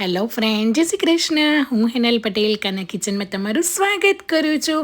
Hello friend જય શ્રી કૃષ્ણ. હું હેનલ પટેલ, કાના કિચનમાં તમારું સ્વાગત કરું છું.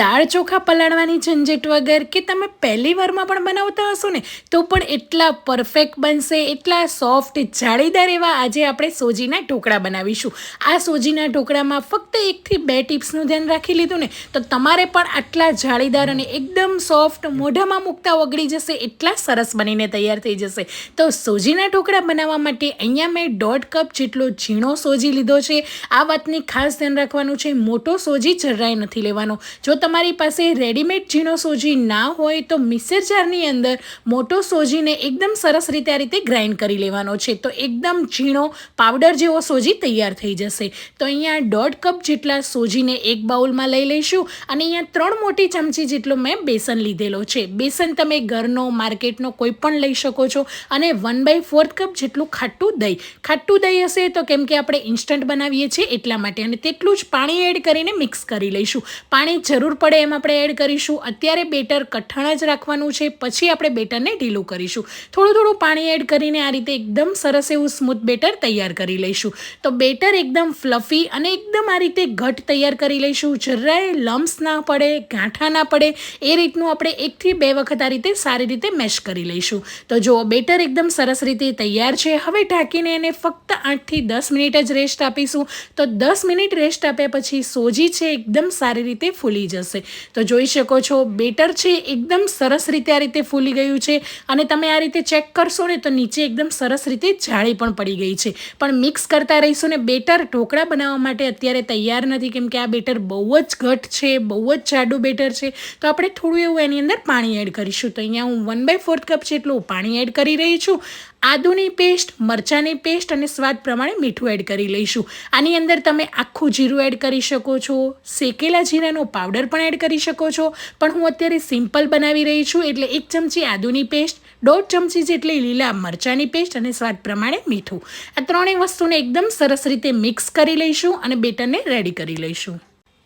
દાળ ચોખા પલાળવાની ઝંઝટ વગર કે તમે પહેલી વારમાં પણ બનાવતા હશો ને, તો પણ એટલા પરફેક્ટ બનશે, એટલા સોફ્ટ જાળીદાર એવા આજે આપણે સોજીના ઢોકળા બનાવીશું. આ સોજીના ઢોકળામાં ફક્ત એકથી બે ટિપ્સનું ધ્યાન રાખી લીધું ને, તો તમારે પણ આટલા જાળીદાર અને એકદમ સોફ્ટ મોઢામાં મૂકતા ઓગળી જશે, એટલા સરસ બનીને તૈયાર થઈ જશે. તો સોજીના ઢોકળા બનાવવા માટે અહીંયા મેં દોઢ કપ જેટલો ઝીણો ઝીણો સોજી લીધો છે. આ વાતની ખાસ ધ્યાન રાખવાનું છે. મોટો સોજી જરાય નથી લેવાનો. જો તમારી પાસે રેડીમેડ ઝીણો સોજી ના હોય તો મિક્સર જારની અંદર મોટો સોજીને એકદમ સરસ રીતે આ રીતે ગ્રાઇન્ડ કરી લેવાનો છે. તો એકદમ ઝીણો પાવડર જેવો સોજી તૈયાર થઈ જશે. તો અહીંયા દોઢ કપ જેટલા સોજીને એક બાઉલમાં લઈ લઈશું અને અહીંયા ત્રણ મોટી ચમચી જેટલો મેં બેસન લીધેલો છે. બેસન તમે ઘરનો, માર્કેટનો કોઈ પણ લઈ શકો છો. અને વન બાય ફોર્થ કપ જેટલું ખાટું દહીં. ખાટું દહીં હશે તો કેમ કે આપણે ઇન્સ્ટન્ટ બનાવીએ છીએ એટલા માટે. અને તેટલું જ પાણી એડ કરીને મિક્સ કરી લઈશું. પાણી જરૂર પડે એમ આપણે એડ કરીશું. અત્યારે બેટર કઠણ જ રાખવાનું છે. પછી આપણે બેટરને ઢીલું કરીશું. થોડું થોડું પાણી એડ કરીને આ રીતે એકદમ સરસ એવું સ્મૂથ બેટર તૈયાર કરી લઈશું. તો બેટર એકદમ ફ્લફી અને એકદમ આ રીતે ઘટ તૈયાર કરી લઈશું. જરાય લમ્સ ના પડે, ગાંઠા ના પડે. એ રીતનું આપણે એકથી બે વખત આ રીતે સારી રીતે મેશ કરી લઈશું. તો જો બેટર એકદમ સરસ રીતે તૈયાર છે. હવે ઢાંકીને એને ફક્ત આઠથી દસ મિનિટ જ રેસ્ટ આપીશું. તો દસ મિનિટ રેસ્ટ આપ્યા પછી સોજી છે એકદમ સારી રીતે ફૂલી જશે. તો જોઈ શકો છો, બેટર છે, એકદમ સરસ રીતે આ રીતે ફૂલી ગયું છે. અને તમે આ રીતે ચેક કરશો ને તો નીચે એકદમ સરસ રીતે જાળી પણ પડી ગઈ છે. પણ મિક્સ કરતા રહીશું ને બેટર ઢોકળા બનાવવા માટે અત્યારે તૈયાર નથી, કેમ કે આ બેટર બહુ જ ઘટ છે, બહુ જ જાડું બેટર છે. તો આપણે થોડું એવું એની અંદર પાણી એડ કરીશું. તો અહીંયા હું વન બાય ફોર્થ કપ જેટલું પાણી એડ કરી રહી છું. આદુની પેસ્ટ, મરચાંની પેસ્ટ અને સ્વાદ પ્રમાણે મીઠું એડ કરી લઈશું. આની અંદર તમે આખું જીરું એડ કરી શકો છો, શેકેલા જીરાનો પાવડર પણ એડ કરી શકો છો. પણ હું અત્યારે સિમ્પલ બનાવી રહી છું, એટલે એક ચમચી આદુની પેસ્ટ, દોઢ ચમચી જેટલી લીલા મરચાંની પેસ્ટ અને સ્વાદ પ્રમાણે મીઠું. આ ત્રણેય વસ્તુને એકદમ સરસ રીતે મિક્સ કરી લઈશું અને બેટરને રેડી કરી લઈશું.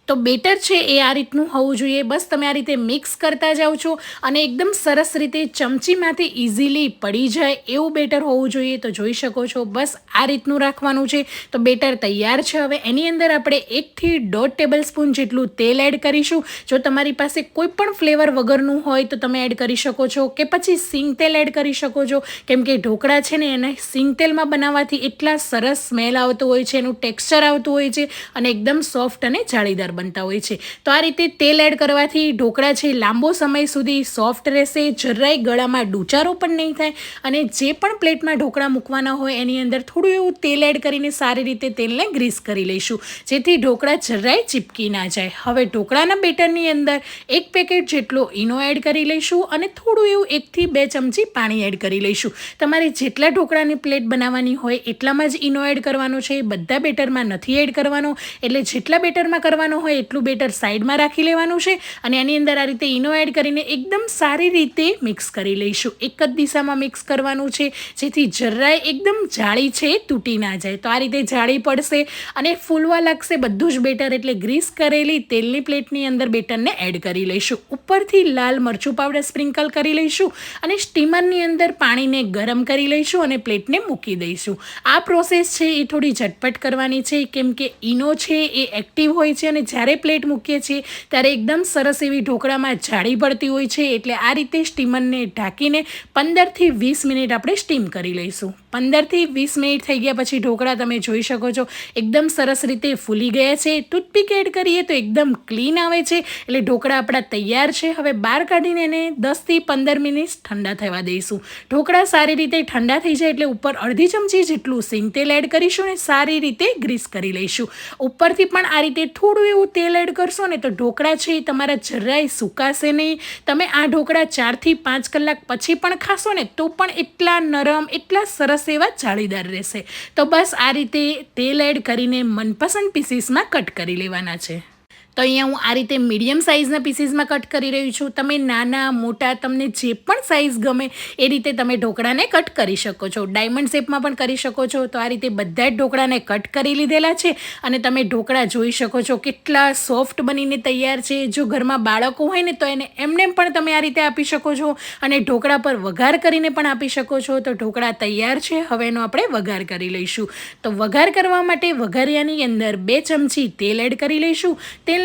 તો બેટર છે એ આ રીતનું હોવું જોઈએ. બસ તમે આ રીતે મિક્સ કરતા જાઓ છો અને એકદમ સરસ રીતે ચમચીમાંથી ઇઝીલી પડી જાય એવું બેટર હોવું જોઈએ. તો જોઈ શકો છો, બસ આ રીતનું રાખવાનું છે. તો બેટર તૈયાર છે હવે. એની અંદર આપણે એકથી દોઢ ટેબલ સ્પૂન જેટલું તેલ એડ કરીશું. જો તમારી પાસે કોઈ પણ ફ્લેવર વગરનું હોય તો તમે એડ કરી શકો છો કે પછી સિંગ તેલ એડ કરી શકો છો. કેમ કે ઢોકળા છે ને એને સિંગ તેલમાં બનાવવાથી એટલા સરસ સ્મેલ આવતો હોય છે, એનું ટેક્સચર આવતું હોય છે અને એકદમ સોફ્ટ અને જાળીદાર બનતા હોય છે. તો આ રીતે તેલ એડ કરવાથી ઢોકળા છે લાંબો સમય સુધી સોફ્ટ રહેશે, જરાય ગળામાં ડૂચારો પણ નહીં થાય અને જે પણ પ્લેટમાં ઢોકળા મૂકવાના હોય એની અંદર થોડું એવું તેલ એડ કરીને સારી રીતે તેલને ગ્રીસ કરી લઈશું. જેથી ઢોકળા જરાય ચીપકી ના જાય. હવે ઢોકળાના બેટરની અંદર એક પેકેટ જેટલો ઈનો એડ કરી લઈશું અને થોડું એવું એકથી બે ચમચી પાણી એડ કરી લઈશું. તમારે જેટલા ઢોકળાની પ્લેટ બનાવવાની હોય એટલામાં જ ઈનો એડ કરવાનો છે. બધા બેટરમાં નથી એડ કરવાનો. એટલે જેટલા બેટરમાં કરવાનો હોય એટલું બેટર સાઈડમાં રાખી લેવાનું છે અને એની અંદર આ રીતે ઈનો એડ કરીને એકદમ સારી રીતે મિક્સ કરી લઈશું. એક જ દિશામાં મિક્સ કરવાનું છે, જેથી જરાય એકદમ જાળી છે તૂટી ના જાય. તો આ રીતે જાળી પડશે અને ફૂલવા લાગશે બધું જ બેટર એટલે ગ્રીસ કરેલી તેલની પ્લેટની અંદર બેટરને એડ કરી લઈશું. ઉપરથી લાલ મરચું પાવડર સ્પ્રિંકલ કરી લઈશું અને સ્ટીમરની અંદર પાણીને ગરમ કરી લઈશું અને પ્લેટને મૂકી દઈશું. આ પ્રોસેસ છે એ થોડી ઝટપટ કરવાની છે, કેમ કે ઈનો છે એ એક્ટિવ હોય છે અને જ્યારે પ્લેટ મૂકીએ છીએ, ત્યારે એકદમ સરસ એવી ઢોકળામાં જાળી પડતી હોય છે. એટલે આ રીતે સ્ટીમરને ઢાંકીને પંદરથી વીસ મિનિટ આપણે સ્ટીમ કરી લઈશું. પંદરથી વીસ મિનિટ થઈ ગયા પછી ઢોકળા તમે જોઈ શકો છો, એકદમ સરસ રીતે ફૂલી ગયા છે. ટૂથપીક એડ કરીએ તો એકદમ ક્લીન આવે છે. એટલે ઢોકળા આપણા તૈયાર છે. હવે બહાર કાઢીને એને દસથી પંદર મિનિટ ઠંડા થવા દઈશું. ઢોકળા સારી રીતે ઠંડા થઈ જાય એટલે ઉપર અડધી ચમચી જેટલું સિંગ તેલ એડ કરીશું અને સારી રીતે ગ્રીસ કરી લઈશું. ઉપરથી પણ આ રીતે થોડું એવું તેલ એડ કરશો ને તો ઢોકળા છે એ તમારા જરાય સુકાશે નહીં. તમે આ ઢોકળા ચારથી પાંચ કલાક પછી પણ ખાશો ને તો પણ એટલા નરમ, એટલા સરસ એવા જાળીદાર રહેશે. તો બસ આ રીતે તેલ એડ કરીને મનપસંદ પીસીસમાં કટ કરી લેવાના છે. તો અહીંયા હું આ રીતે મીડિયમ સાઇઝના પીસીસમાં કટ કરી રહી છું. તમે નાના, મોટા, તમને જે પણ સાઇઝ ગમે એ રીતે તમે ઢોકળાને કટ કરી શકો છો. ડાયમંડ શેપમાં પણ કરી શકો છો. તો આ રીતે બધા જ ઢોકળાને કટ કરી લીધેલા છે અને તમે ઢોકળા જોઈ શકો છો કેટલા સોફ્ટ બનીને તૈયાર છે. જો ઘરમાં બાળકો હોય ને તો એને એમને પણ તમે આ રીતે આપી શકો છો અને ઢોકળા પર વઘાર કરીને પણ આપી શકો છો. તો ઢોકળા તૈયાર છે. હવે એનો આપણે વઘાર કરી લઈશું. તો વઘાર કરવા માટે વઘારિયાની અંદર બે ચમચી તેલ એડ કરી લઈશું.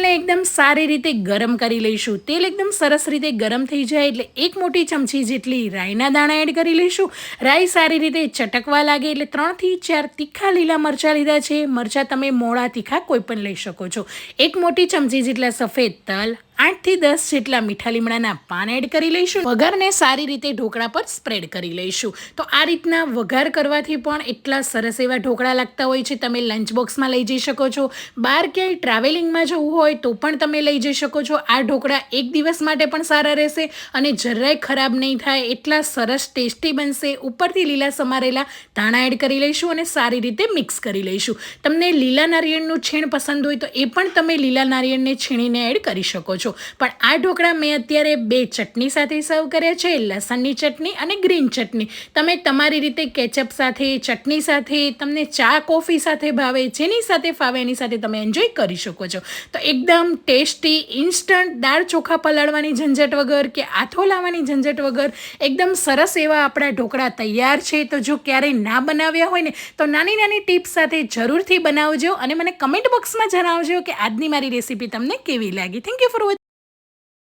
તેલને એકદમ સારી રીતે ગરમ કરી લઈશું. તેલ એકદમ સરસ રીતે ગરમ થઈ જાય એટલે એક મોટી ચમચી જેટલી રાઈના દાણા એડ કરી લઈશું. રાઈ સારી રીતે ચટકવા લાગે એટલે ત્રણથી ચાર તીખા લીલા મરચાં લીધા છે. મરચાં તમે મોળા તીખા કોઈ પણ લઈ શકો છો. એક મોટી ચમચી જેટલા સફેદ તલ આઠથી દસ જેટલા મીઠા લીમડાના પાન એડ કરી લઈશું. વઘારને સારી રીતે ઢોકળા પર સ્પ્રેડ કરી લઈશું. તો આ રીતના વઘાર કરવાથી પણ એટલા સરસ એવા ઢોકળા લાગતા હોય છે. તમે લંચ બોક્સમાં લઈ જઈ શકો છો. બહાર ક્યાંય ટ્રાવેલિંગમાં જવું હોય તો પણ તમે લઈ જઈ શકો છો. આ ઢોકળા એક દિવસ માટે પણ સારા રહેશે અને જરાય ખરાબ નહીં થાય. એટલા સરસ ટેસ્ટી બનશે. ઉપરથી લીલા સમારેલા ધાણા એડ કરી લઈશું અને સારી રીતે મિક્સ કરી લઈશું. તમને લીલા નારિયેળનું છીણ પસંદ હોય તો એ પણ તમે લીલા નારિયેળને છીણીને એડ કરી શકો છો. પણ આ ઢોકળા મેં અત્યારે બે ચટણી સાથે સર્વ કર્યા છે. લસણની ચટણી અને ગ્રીન ચટણી. તમે તમારી રીતે કેચઅપ સાથે, ચટણી સાથે, તમને ચા, કોફી સાથે ભાવે, જેની સાથે ફાવે, એની સાથે તમે એન્જોય કરી શકો છો. તો એકદમ ટેસ્ટી ઇન્સ્ટન્ટ દાળ ચોખા પલાળવાની ઝંઝટ વગર કે આથો લાવવાની ઝંઝટ વગર એકદમ સરસ એવા આપણા ઢોકળા તૈયાર છે. તો જો ક્યારેય ના બનાવ્યા હોય ને, તો નાની નાની ટિપ્સ સાથે જરૂરથી બનાવજો અને મને કમેન્ટ બોક્સમાં જણાવજો કે આજની મારી રેસીપી તમને કેવી લાગી. Thank you for